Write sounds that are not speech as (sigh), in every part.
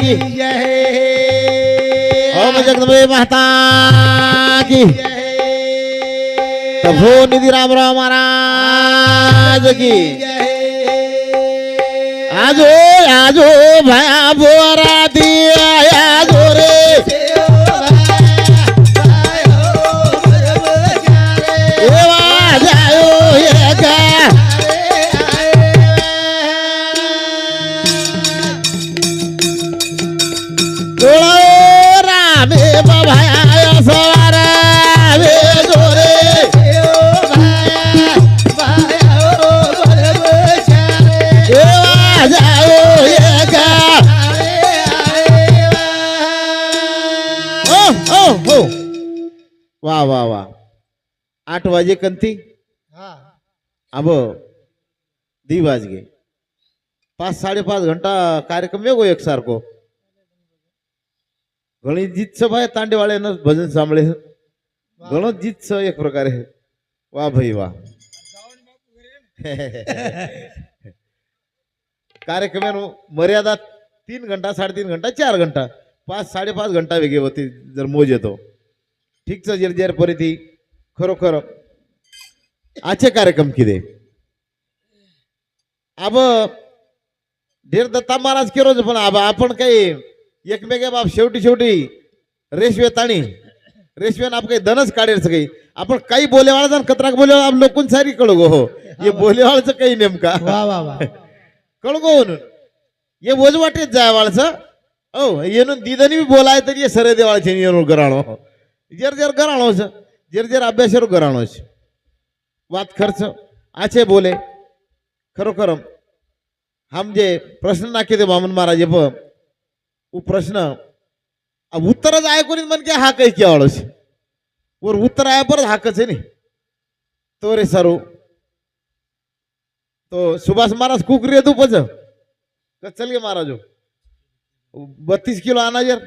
की ओम जगदंबे माता की प्रभू निधी रामराव महाराज की। आजो आजो भया बोरा दिया आजो। आठ वाजे कंती अब दी वाज गे पाच साडेपाच घंटा कार्यक्रम वेगो एक सारखो ઘણી જીત છે ભાઈ તાંડેવાળાનું ભજન સાંભળે છે ઘણો જીત છે એક પ્રકારે વાહ ભાઈ વાહ कार्यक्रमानं मर्यादा तीन घंटा साडेतीन घंटा चार घंटा पाच साडेपाच घंटा वेगळी होती जर मोज येतो ठीक छ जर जर परी ती खरोखर आजचे कार्यक्रम किदे आब ढेर दत्ता महाराज केरोज पण आबा आपण काही एकमेका बाप शेवटी शेवटी रेशवे ताणी रेशवेन आप काही धनच काढेल काही आपण काही बोलेवाळा कतराक बोलेवाळा लोकून सारी कळू गो हो. हे बोलेवाळचं काही नेमका. वा कळगो म्हणून. ये बोज वाटेत जाय वाळचं हो येणून दिदनी बी बोलाय तरी ये सरे देवाळचे येणून गराणो. जर जर गराणोच जर जर अभ्यासर गराणोच वात खर्च. आचे बोले. खरोखर हम जे प्रश्न नाके ते वामन महाराजे प वो प्रश्न अब उत्तरच ऐकून म्हण की हा काही केवळच वर उत्तर आया परत हाकच आहे नी. तो रे सरू. तो सुभाष महाराज कुकरी है तू पच चल गे महाराज. बत्तीस किलो अनाज यार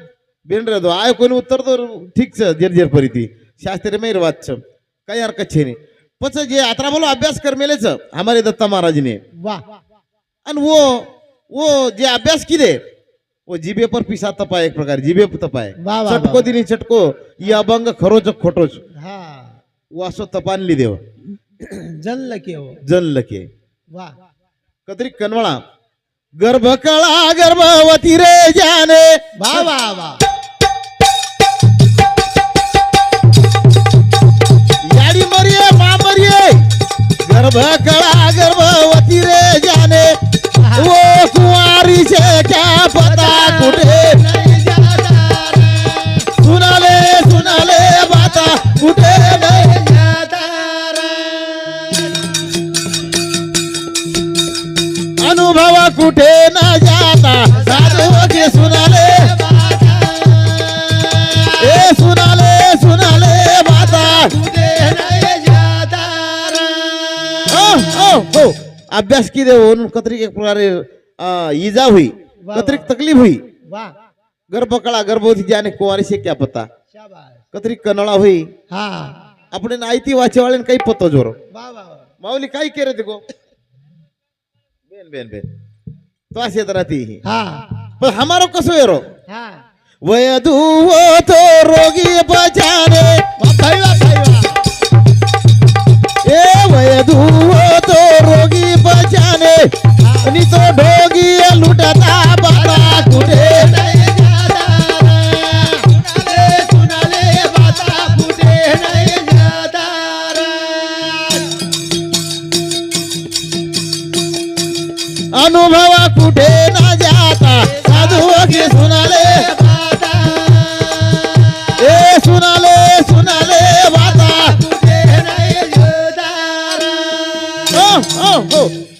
बेन रे तो आय कोणी उत्तर तो ठीक छ जर जर परी ती. मेर वाच काही हरकत छे नाही. पच जे आता बोलो अभ्यास कर मेलेच हमारे दत्ता महाराज ने वा आणि वो वो जे अभ्यास किदे वो जिबे पर पिसा तपाय एक प्रकार जिबे तपाय. चटको. दिनी चटको ये अभंग खरोच खोटोच. हा. वो असो तपानली देव. जल्ल के हो. जनल के वा कतरी कनवळा गर्भकळा गर्भवती रे जाने. वा वा वा याडी मरिये मा मरिये गर्भकळा गर्भवती रे जाने। वो कुंवारी से क्या पता कुठे सुनाले सुनाले बाता कुठे नाही अनुभव कुठे न जाता। साधू के सुनाले ए हो अभ्यास की दे म्हणून कतरी एक प्रकारे इजा हुई कतरी. तकलीफ हुई. वा. गर्भकळा गर्भवती जाने कुंवारी से क्या पता कतरी कनळा हुई. हा. आपण आयती वाचेवाळे काही पत्तो जोर. माऊली काय केलं ते गो? बेन बेन बेन. तो अशी येत राहती ही. पण हमारो कसो येरो? हा. वय दुवो तो रोगी बचाने.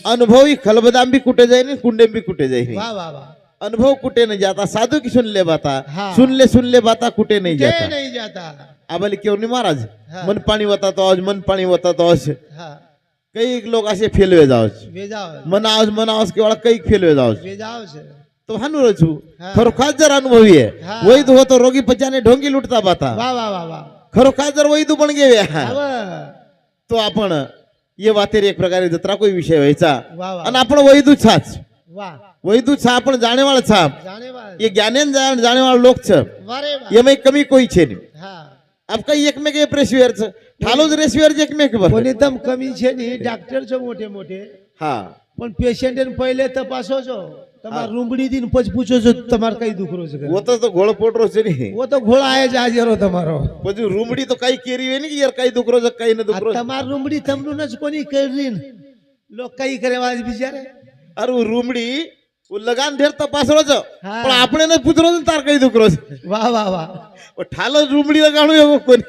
अनुभवी खलबदाम भी कुठे जाईन कुंडे भी कुठे जाईन? वा वा वा. अनुभव कुठे नहीं जाता? साधु की सुन ले बाता? हाँ। सुन ले सुन ले बाता कुठे नहीं जाता? नहीं जाता? आबाली क्यों नहीं महाराज. हाँ। मन पाणी होता तो आज मन पाणी होता तो आज. हा. काही लोक असे फेल वे जावच. वेजाव. मन आवाज मन आवाज केवळ काही फेल वे जावच. वेजाव से. तो हानू रचू हाँ। खरोखार जर अनुभवी आहे हाँ। वैद होतो रोगी पचाने ढोंगी लुटता बाता. खरोखार जर वैदू पण अव, तो आपण ये वातेर एक प्रकारे जत्रा कोई विषय व्हायचा. आणि आपण वैदू छाच. वैदू छा आपण जाणेवाळ छाप ये ज्ञानेन जाणेवाळ लोक छप ये में कमी कोई छे आपका एकमेक एक छ. ठालोज रेसवेअरच एकमेक एकदम कमी छे नी छो मोठे मोठे. हा. पण पेशंट पहिले तपासोचो છે છો છો તમારે રૂમડી થી પછી પૂછો છો તમારે કઈ દુખરો છે? ઓ તો તો ઘોડો પોટરો છે નહીં. ઓ તો ઘોડા આય જ હાજરો તમારો. પછી રૂમડી તો કઈ કેરી હોય ને કે યાર કઈ દુખરો છે કઈ ન દુખરો તમાર રૂમડી તમનું જ કોની કરી લોક કઈ કરે વાજ બિચારે અરે હું લગાન ઢેર તપાસરો છો. પણ આપણે ને પૂછરો છે ને તાર કઈ દુખરો છે? વાહ વાહ વાહ. ઠાલો રૂમડી લગાડું એવો કોઈ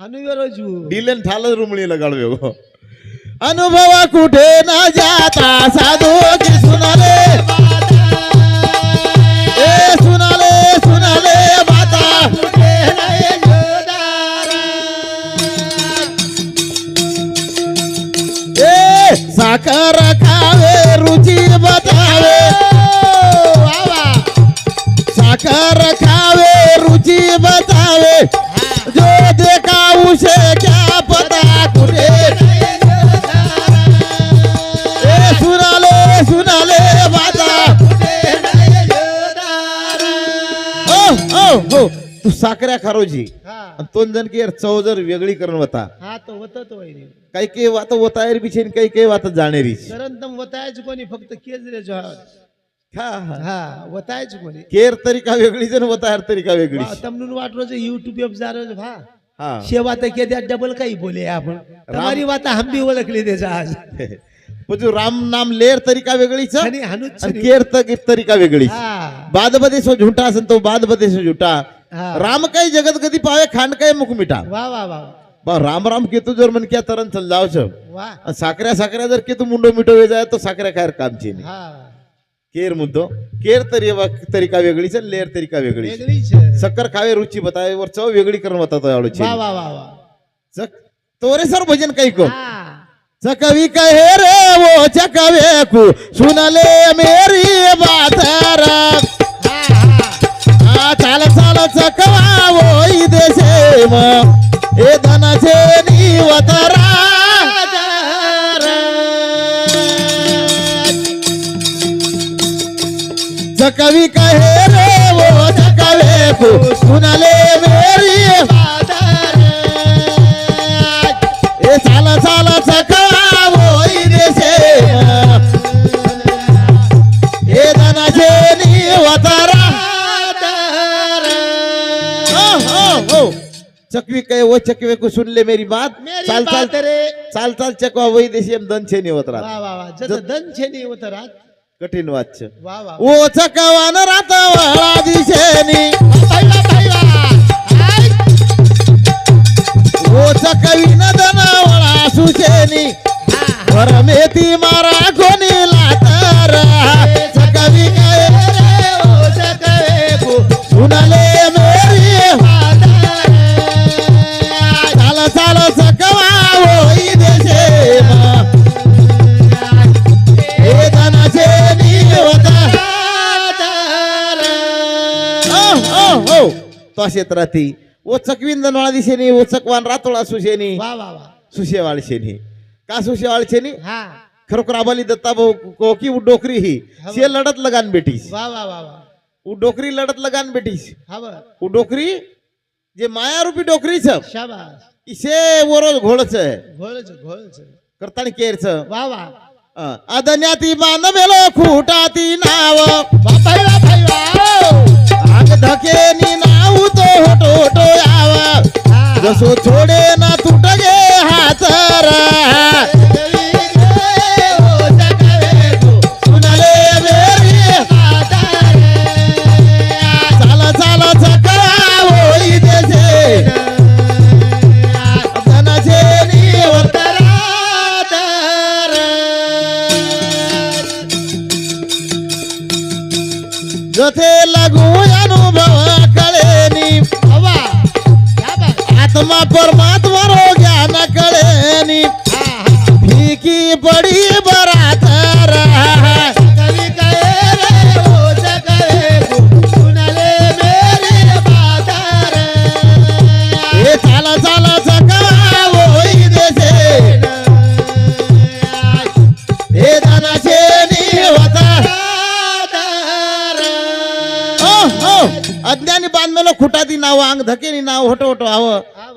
હાનું વેરો જુ ડીલેન ને ઠાલો રૂમડી લગાડું એવો. अनुभवा कुठे न जाता साधू की सुनाले. ए सुनाले साखर खावे रुची बतावे साखर खावे रुची बतावे जो देखा उसे क्या तू साखऱ्या खारोजी. हा. दोन जण की चव जर वेगळी करून वता. होता तो काही काही वात वतायर बिछेन काही काही वात जाणेरी कोणी फक्त केजरे हा. हा. कोणी. केर तरी का वेगळी जण वतायर तरी का वेगळी म्हणून वाटरो युट्यूब एप जारो शेवा तर केद्या डबल काही बोले आपण. तुम्हारी वाता हंबी ओळखली त्याच्या आज तू राम नाम लेर तरी का वेगळीच आणि हनुच केर तर तरी का वेगळी बाद बदेश सो झुटा असेल तो बाद बदेश झुटा. राम काय जगत गती पावे खांड काय मुख मिठा वा बा राम राम केतु जर मन क्या तरण चल जाओ साखऱ्या साखऱ्या जर केतू मुंडो मिठो जाय तो साखऱ्या खायर कामची नाही. केर म्हणतो केर तरी तरीका वेगळीच लेर तरीका वेगळी सक्कर खावे रुची बतावे वर चव वेगळी करून बतातो वा वा वा तोरे सर भजन काही को हा. चकवी कहे रे वो चकवे को. सुनले मेरी बात राम चकवा होई देशेम हे धनाचे निवतरा जकवी कहे रे वो जकवे कुणाले मेरी? चकवी कहे वो चकवे को सुन ले मेरी बात। चाल चाल रे चाल चाल चकवा वही देशी हम दन छे नहीं होता रात। वा वा दन छे नहीं होता रात। कठिन वाच्य। वा वो चकवा न रात वाला दिशे नहीं वा भाई वो चकवी न दन वाला सुशेनी वर मेती मारा कोणी लातर चकवी कहे रे वो चकवे को सुनले मेरे तो शेत राहती ओचक विंदनवाळा दिशेनी ओचकवान रातोळा सुशेनी. वा वा वा. सुशेवाळ का सुशेवाळ शेनी? हा. खरोखर आबाली दत्ता भाऊ उ डोकरी ही. शे लढत लगान बेटीस उ डोकरी लढत लगान बेटीस उ डोकरी जे मायारूपी डोकरी छ शाबास. घोळच. घोळच घोळच. केरच. वा वा. अदन्याती मान मेलो खुटाती ना હા जसो छोडे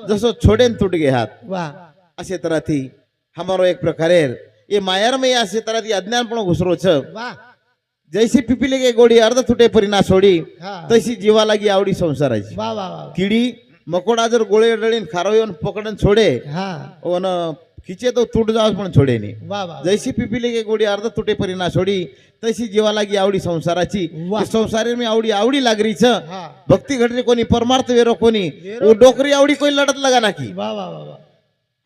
जसो छोड़ेन तुट गए हात. वा. असे तरह हमारो एक प्रकारे ये मायर मे या से अज्ञान पण घुसरो छ. जैसी पिपिले गे गोडी अर्ध तुटे परिना सोडी तशी जीवाला गी आवडी संसाराची किडी मकोडा जर गोळे खारो येऊन पकडन सोडे हिचे तो तुट जावस पण छोडेने नाही वा जैसी पिपिले के गोडी अर्ध तुटे परिणा सोडी तशी जीवा लागी आवडी संसाराची. संसारे मी आवडी आवडी लागरीच. भक्ती घडली कोणी परमार्थ वेरो कोणी. डोकरी आवडी कोणी लढत लगा ना की वा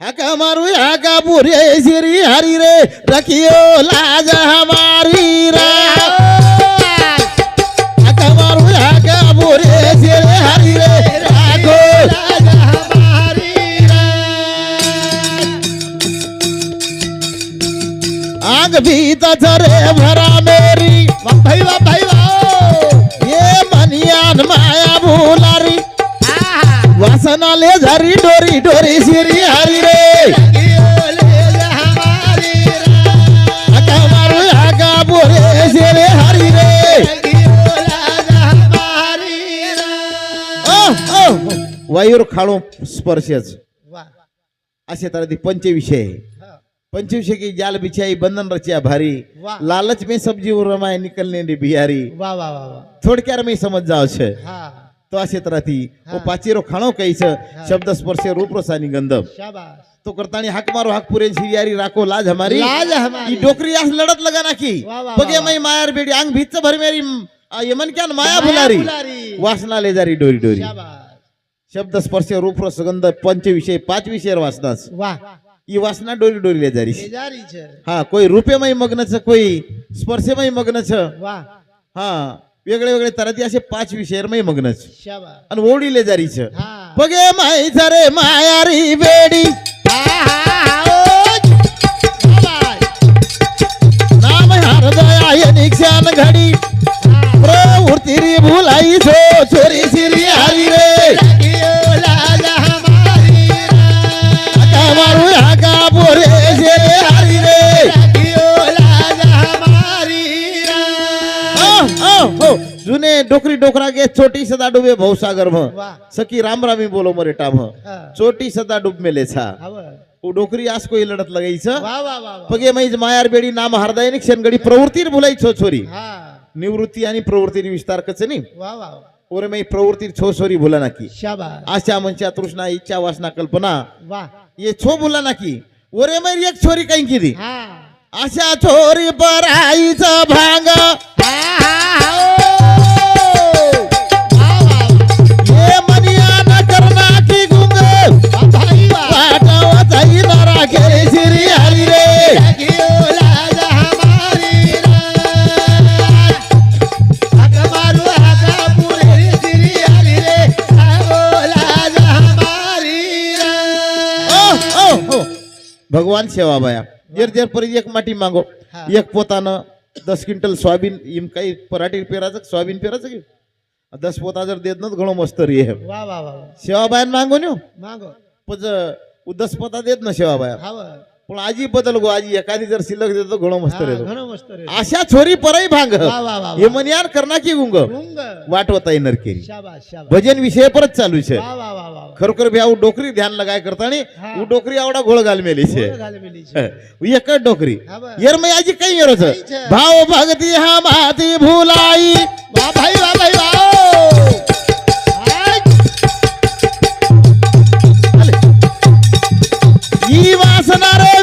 हाका मारू हाका पुरे शिरी हरी रे रखियो लाज हमारी रा आग भी तरे भरा मेरी. भाई वा भाई वा ये मनियान माया भूलारी. वासना ले झरी डोरी डोरी सिरी हरी रे. वायूर खाळू स्पर्शच. असे तर ती पंचविषय. पंचवीस की जाल बिछाई बंधन रचिया भारी। लालच में सब्जी रमाय निकलने रे बिहारी। वा वा थोडक्यार में समझ जाव छे। तो असे तरह थी। वो पाचीरो खाणो कही छे। शब्द स्पर्श रूप रसानी गंध तो करतानी हक मारो हक पूरे यारी राखो लाज हमारी। लाज हमारी। डोकरी आस लड़त लगा ना की पगे मई मायर बेटी आंग भीत भर मेरी यमन क्या माया भुलारी वासना ले जा री डोरी डोरी। शब्द स्पर्श रूप रसगंध पंच विषय पांच विषय वासना वाह। એ વાસના ડોરી ડોરી લે જારી જારી છે હા કોઈ રૂપેમાં મગ્ન છે वेगळे वेगळे तरत्या असे पाच विषय मै मग्नच आणि ओढीले जारीच बघे माई झरे मायारी बेडी नाम हृदयायनी क्षण घडी प्रवृत्ती रे भुलाई सो चोरी सिरी हरी रे हो. जुने डोकरी डोकरा गे छोटी सदा डुबे भौसागर म सखी राम रामी बोलो मरे टाम छोटी सदा डुब मेले छा डोकरी आस कोई लढत लगायच पगे मैज मायार बेडी नाम हरदायनी शेनगडी प्रवृत्तीर बुलाई छो छोरी. निवृत्ती आणि प्रवृत्तीर विस्तार कच नी. ओरे मै प्रवृत्ति छो छोरी भुला नाकी. आशा मनच्या तृष्णा इच्छा वासना कल्पना. वा. ये छो भुला नाकी. ओरे मै एक छोरी काही किती હા आशा छोरी पराईच भांग. भगवान सेवा बाया जर जर परी एक माटी मांगो। एक पोतानं दस क्विंटल सोयाबीन इम काही पराठे पेराचं सोयाबीन पेराचं की? दस पोता जर देत ना घडो मस्त रे सेवा बाया मागो न्यू मागो. पण दस पोता देत ना सेवा बाया पण आजी बदल गो आजी एखादी जर शिल्लक देत घोडो मस्त रे मस्त रे अशा छोरी परही भांग. हे म्हणयान करना की गुंग? वाटवत आहे नरकेरी. भजन विषय परत चालू छे खरोखर भी आऊ डोकरी ध्यान लगाय करता आणि ऊ डोकरी आवडा घोळ घाल मेली छे (laughs) एक डोकरी. हा बा. येर मग आजी काही येरोच काही छे. भाव भक्ती हा माती भुलाई. वा भाई वा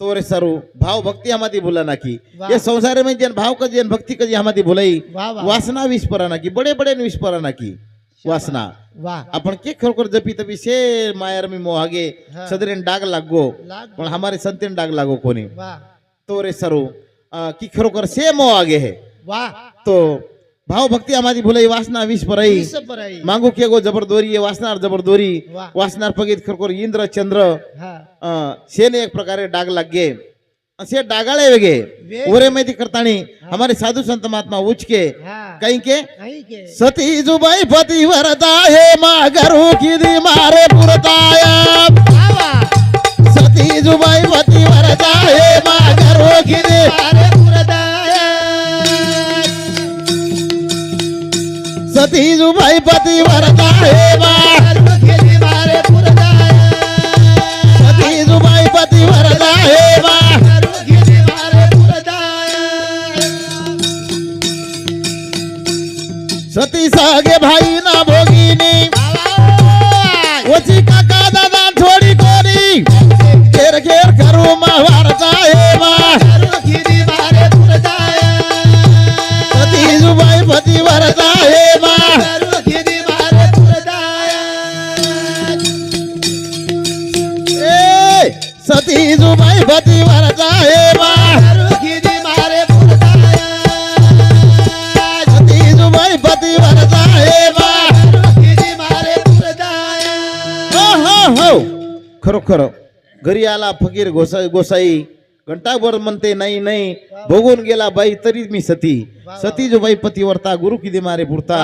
तोरे सरु भाव भक्ति हमादी भुला ना की ये संसार में जन भाव का जन भक्ति का हमादी भुलाई वासना विस्परा ना की बड़े बड़े विस्परा ना की वासना. आपण के खरोखर जपी तपी शे मायर मी मोहागे सदरेन डाग लागो पण हमारे संतेन डाग लागो कोनी तोरे रे सारू की खरोखर से मोहागे है तो भाव भक्ती आम्ही भुलई वासना विष पराई। मागू के गो जबरदोरी वासणार जबरदोरी। वासणार पगीत खरखोर इंद्र चंद्र। शेने एक प्रकारे डाग लागे असे डागाळे वेगे। ओरे माहिती करतानी हमारे साधू संत महात्मा उचके। काही के? सती जुबाई पती वरता हे मा घरू की मारे पुरता। सती जुबाई पति खेली मारे पुरदाया सती पति सागे भाई ना भोगिनी ओची काका दादा थोडी कोरी. घेर घेर करू महाभारता घरी आला फकीर गोसा गोसाई घंटाभर म्हणते नाही नाही बघून गेला बाई तरी मी सती. सती जो बाई पती वरता गुरु किती मारे पुरता.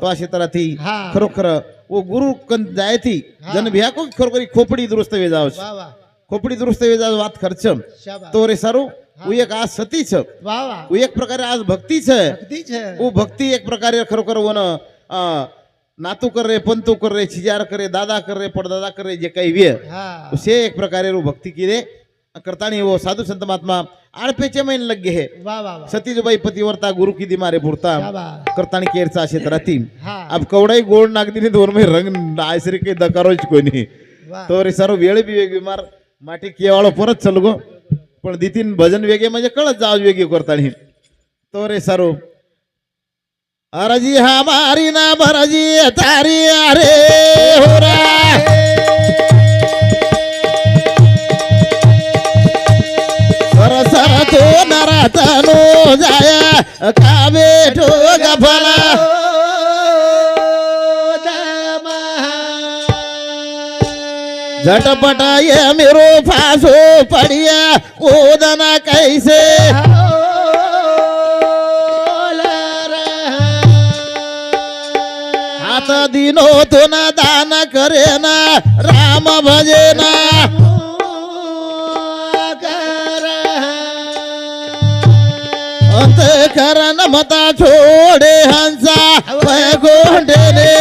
तो अशी तर ती खरोखर वो गुरु जायती जन भिया को खरोखरी खोपडी दुरुस्त वे जाओ खोपडी दुरुस्त वे जाओ वात खर्च तो रे सारू वो एक आज सती छ. एक प्रकारे आज भक्तीच छ. भक्ती एक प्रकारे खरोखर वन नातू कर रे पंतू कर रे छिजार कर रे दादा कर रे पडदादा कर रे जे काही वे हा. उसे एक प्रकारे रो भक्ती करता करतानी वो साधू संत महात्मा आळपेचे मैन लगे हे. सतीज बाई वा. सतीजबाई पतीवरता गुरु की दिमारे पुरता करता बात. करतानी केरचा असे राहतील अब कवडाई गोड नागदिनी दोन मै रंग आयसरी काही दकारो कोणी. तो रे सर्व वेळ बी वेगळी मार. माटी केवाळ परत चल गो पण दितीन भजन वेगळे म्हणजे कळत जाव वेगळी करतानी. तो रे सर्व अरजी हमारी ना भरजी तारी अरे होरा. सर सर तो नरातनो जाया का ठो गफला झटपट ये मेरो फासो पड़िया ओदना कैसे? हात दिनो दान करे ना राम भजे ना अंत करण मता छोडे हंसा वैकुंठे रे